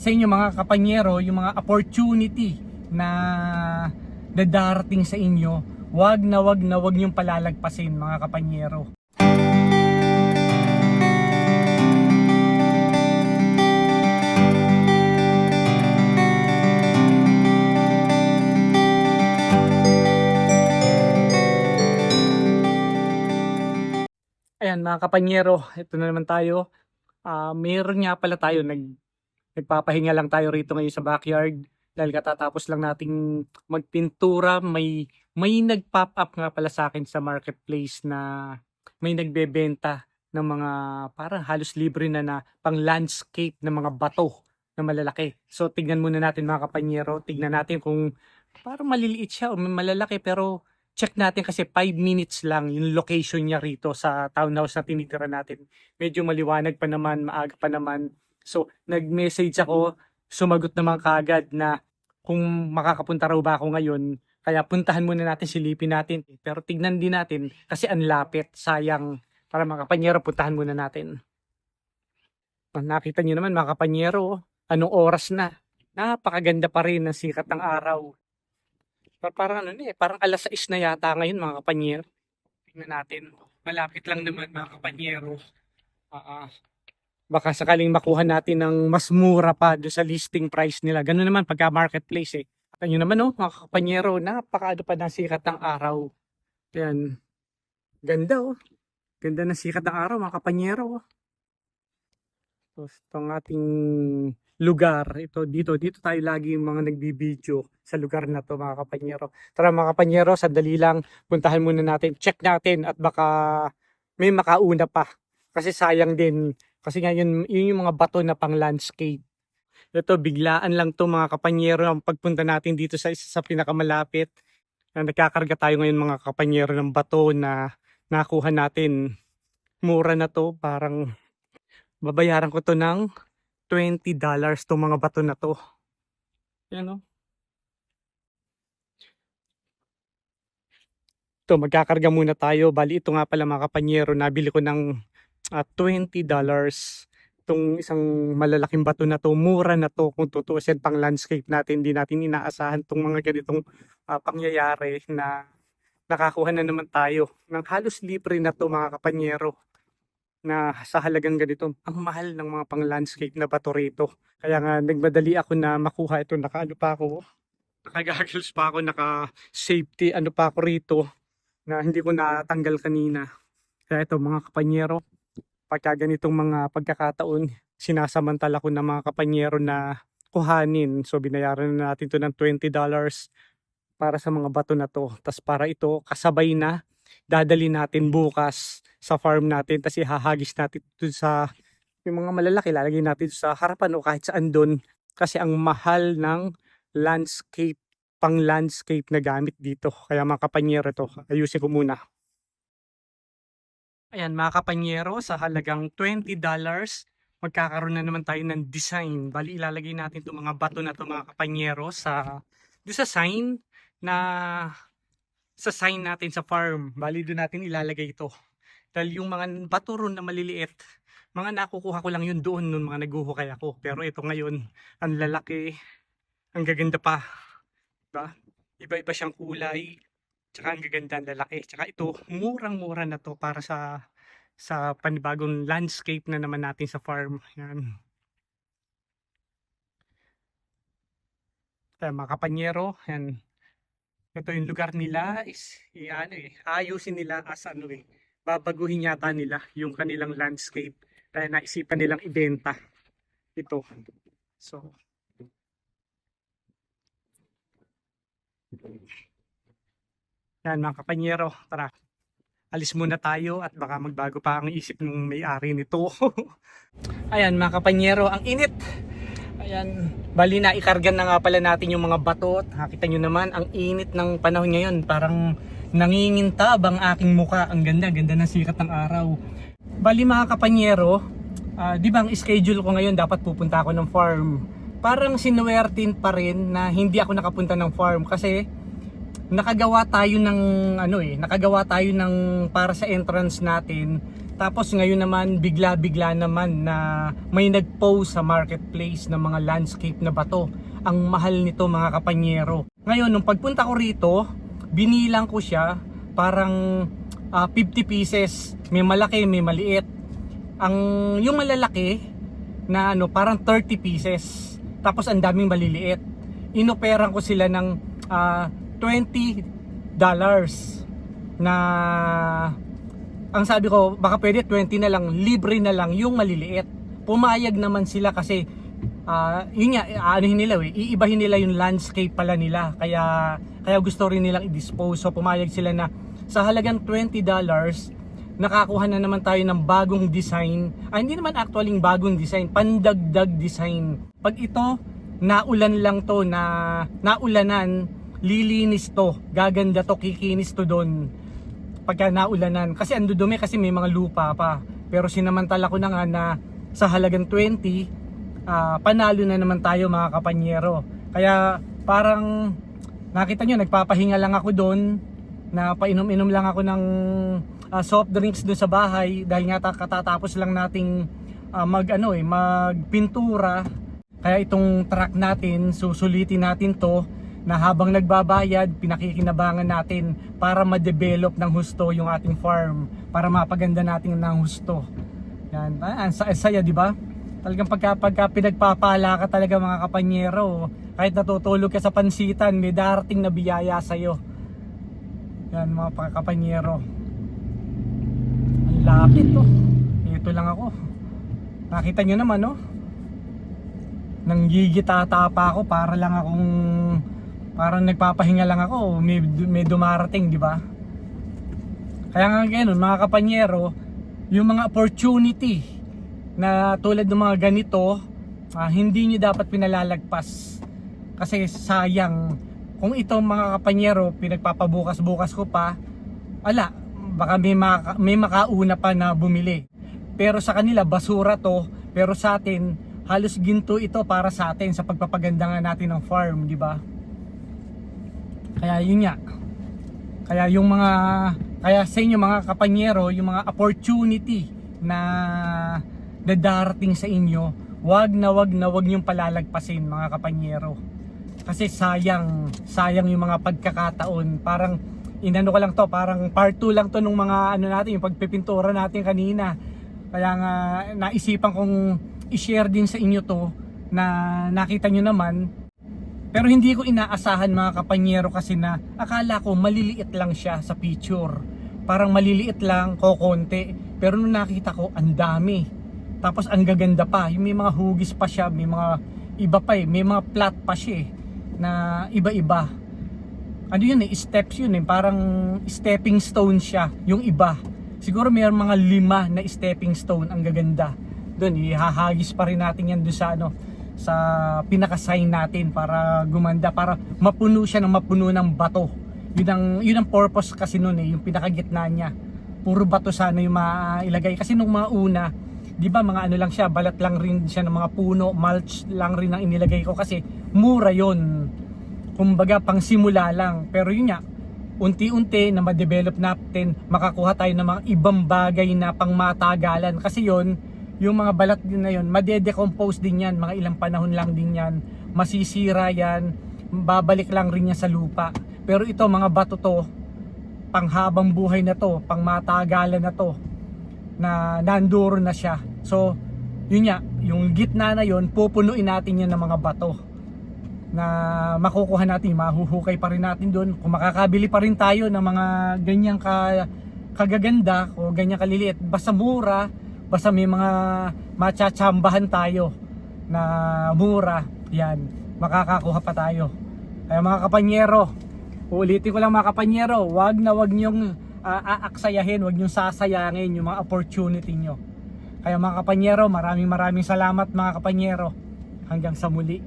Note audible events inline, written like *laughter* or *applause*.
sa inyo mga kapanyero, yung mga opportunity na dadarating sa inyo, wag na wag na wag niyong palalagpasin mga kapanyero. Ayan mga kapanyero, ito na naman tayo. Ah, meron nga pala tayo nag nagpapahinga lang tayo rito ngayon sa backyard dahil katatapos lang nating magpintura. May may nag-pop up nga pala sa akin sa marketplace na may nagbebenta ng mga parang halos libre na na pang landscape ng mga bato na malalaki. So tignan muna natin mga kapanyero, tignan natin kung parang maliliit siya o malalaki pero check natin kasi 5 minutes lang yung location niya rito sa townhouse na tinitira natin. Medyo maliwanag pa naman, maaga pa naman. So, nag-message ako, sumagot naman kagad na kung makakapunta raw ba ako ngayon, kaya puntahan muna natin, silipin natin. Pero tignan din natin kasi ang lapit, sayang. Para mga kapanyero, puntahan muna natin. Ah, Nakita niyo naman mga kapanyero, anong oras na. Napakaganda pa rin ng sikat ng araw. Pa- Parang ano eh, parang alas 6 na yata ngayon mga kapanyero. Tingnan natin. Malapit lang naman mga kapanyero. Ah, ah. Baka sakaling makuha natin ng mas mura pa doon sa listing price nila. Ganun naman pagka marketplace eh. Kita nyo naman oh, mga kapanyero, napakaano pa ng sikat ng araw. Yan. Ganda oh. Ganda ng sikat ng araw mga kapanyero. oh. So, itong ating lugar. Ito dito, dito tayo lagi yung mga nagbibideo sa lugar na to mga kapanyero. Tara mga kapanyero, sandali lang, puntahan muna natin, check natin at baka may makauna pa. Kasi sayang din, kasi nga yun, yun yung mga bato na pang landscape. Ito, biglaan lang to mga kapanyero ang pagpunta natin dito sa isa sa pinakamalapit. Na nagkakarga tayo ngayon mga kapanyero ng bato na nakuha natin. Mura na to, parang babayaran ko to ng $20 tong mga bato na to. Yan o. Ito, magkakarga muna tayo. Bali, ito nga pala mga kapanyero, nabili ko ng ah, $20. Itong isang malalaking bato na to, mura na to kung tutuusin pang landscape natin. Hindi natin inaasahan itong mga ganitong ah, pangyayari na nakakuha na naman tayo ng halos libre na to mga kapanyero na sa halagang ganito, ang mahal ng mga pang landscape na bato rito. Kaya nga nagmadali ako na makuha ito. Nakaano pa ako, nakagagals pa ako, naka safety ano pa ako rito na hindi ko natanggal kanina. Kaya ito mga kapanyero, pagka ganitong mga pagkakataon, sinasamantala ko ng mga kapanyero na kuhanin. So binayaran na natin to ng $20 para sa mga bato na to. Tapos para ito, kasabay na, dadali natin bukas sa farm natin. Tapos ihahagis natin dun sa yung mga malalaki, lalagay natin sa harapan o kahit saan doon. Kasi ang mahal ng landscape, pang landscape na gamit dito. Kaya mga kapanyero to, ayusin ko muna. Ayan mga kapanyero, sa halagang $20, magkakaroon na naman tayo ng design. Bali ilalagay natin itong mga bato na to mga kapanyero sa sa sign na sa sign natin sa farm. Bali doon natin ilalagay ito. Dahil yung mga bato ron na maliliit, mga nakukuha ko lang yun doon nung mga naguhukay ako. Pero ito ngayon, ang lalaki, ang gaganda pa. Diba? Iba-iba siyang kulay, tsaka ang gaganda ang lalaki. Tsaka ito, murang-mura na to para sa sa panibagong landscape na naman natin sa farm. Yan. Kaya mga kapanyero, yan. Ito yung lugar nila is ano eh, ayusin nila as ano eh, babaguhin yata nila yung kanilang landscape dahil naisipan nilang ibenta ito. So, yan mga kapanyero, tara. Alis muna tayo at baka magbago pa ang isip ng may-ari nito. *laughs* Ayan mga kapanyero, ang init. Ayan, bali na ikargan na nga pala natin yung mga bato. Nakita nyo naman, ang init ng panahon ngayon. Parang nangingintab ang aking muka. Ang ganda, ganda ng sikat ng araw. Bali mga kapanyero, ah, di ba ang schedule ko ngayon dapat pupunta ako ng farm. Parang sinuwertin pa rin na hindi ako nakapunta ng farm kasi nakagawa tayo ng ano eh, nakagawa tayo ng para sa entrance natin Tapos ngayon naman bigla-bigla naman na may nag-post sa marketplace ng mga landscape na bato. Ang mahal nito mga kapanyero. Ngayon nung pagpunta ko rito, binilang ko siya parang ah, 50 pieces. May malaki, may maliit. Ang yung malalaki na ano parang 30 pieces. Tapos ang daming maliliit. Inoperan ko sila ng ah, 20 dollars na ang sabi ko baka pwede 20 na lang libre na lang yung maliliit. Pumayag naman sila kasi ah yun nga aanohin nila eh iibahin nila yung landscape pala nila. Kaya kaya gusto rin nilang i-dispose. So pumayag sila na sa halagang 20 dollars nakakuha na naman tayo ng bagong design. Ah, hindi naman actually bagong design pandagdag design. Pag ito naulan lang to na naulanan lilinis to. Gaganda to kikinis to doon. Pagka naulanan. Kasi ando dumi kasi may mga lupa pa. Pero sinamantala ko na nga na sa halagang 20 ah, panalo na naman tayo mga kapanyero. Kaya parang nakita nyo nagpapahinga lang ako doon. Na painom-inom lang ako ng ah, soft drinks doon sa bahay. Dahil nga ta- katatapos lang nating ah, mag ano eh magpintura. Kaya itong truck natin susulitin natin to na habang nagbabayad, pinakikinabangan natin para ma-develop ng husto yung ating farm, para mapaganda natin ng husto. Yan, ah, ang sa- saya, di ba? Talagang pagka, pagka pinagpapala ka talaga mga kapanyero, kahit natutulog ka sa pansitan, may darating na biyaya sa'yo. Yan mga pa- kapanyero. Ang lapit to. Ito lang ako. Nakita nyo naman, no? Nang gigitata pa ako para lang akong parang nagpapahinga lang ako may, may dumarating di ba? Kaya nga ganun mga kapanyero yung mga opportunity na tulad ng mga ganito ah, hindi nyo dapat pinalalagpas. Kasi sayang kung ito mga kapanyero pinagpapabukas-bukas ko pa ala baka may, maka, may makauna pa na bumili. Pero sa kanila basura to. Pero sa atin halos ginto ito para sa atin sa pagpapaganda nga natin ng farm di ba kaya yun nga. Kaya yung mga kaya sa inyo mga kapanyero, yung mga opportunity na dadarating sa inyo, wag na wag na wag niyong palalagpasin mga kapanyero. Kasi sayang, sayang yung mga pagkakataon. Parang inano ko lang to, parang part 2 lang to nung mga ano natin, yung pagpipintura natin kanina. Kaya nga naisipan kong i-share din sa inyo to na nakita nyo naman pero hindi ko inaasahan mga kapanyero kasi na akala ko maliliit lang siya sa picture. Parang maliliit lang, kokonti. Pero nung nakita ko, ang dami. Tapos ang gaganda pa. Yung may mga hugis pa siya, may mga iba pa eh. May mga plat pa siya eh, na iba-iba. Ano yun eh, steps yun eh. Parang stepping stone siya, yung iba. Siguro may mga lima na stepping stone, ang gaganda. Doon, ihahagis pa rin natin yan doon sa ano, sa pinaka-sign natin para gumanda para mapuno siya ng mapuno ng bato. Yun ang yun ang purpose kasi noon eh yung pinakagitna niya. Puro bato sana yung mailagay. Kasi nung mga una di ba mga ano lang siya balat lang rin siya ng mga puno mulch lang rin ang inilagay ko kasi mura yon kumbaga pang simula lang. Pero yun nga unti-unti na ma-develop natin makakuha tayo ng mga ibang bagay na pang matagalan kasi yon yung mga balat din na yun, madedecompose din yan, mga ilang panahon lang din yan, masisira yan, babalik lang rin yan sa lupa. Pero ito, mga bato to, panghabang buhay na to, pang matagalan na to, na nanduro na siya. So, yun nga, yung gitna na yun, pupunuin natin yan ng mga bato na makukuha natin, mahuhukay pa rin natin doon. Kung makakabili pa rin tayo ng mga ganyang ka, kagaganda o ganyang kaliliit, basta mura, basta may mga machachambahan tayo na mura yan makakakuha pa tayo. Kaya mga kapanyero ulitin ko lang mga kapanyero wag na wag nyong uh, aaksayahin wag nyong sasayangin yung mga opportunity nyo kaya mga kapanyero maraming maraming salamat mga kapanyero. Hanggang sa muli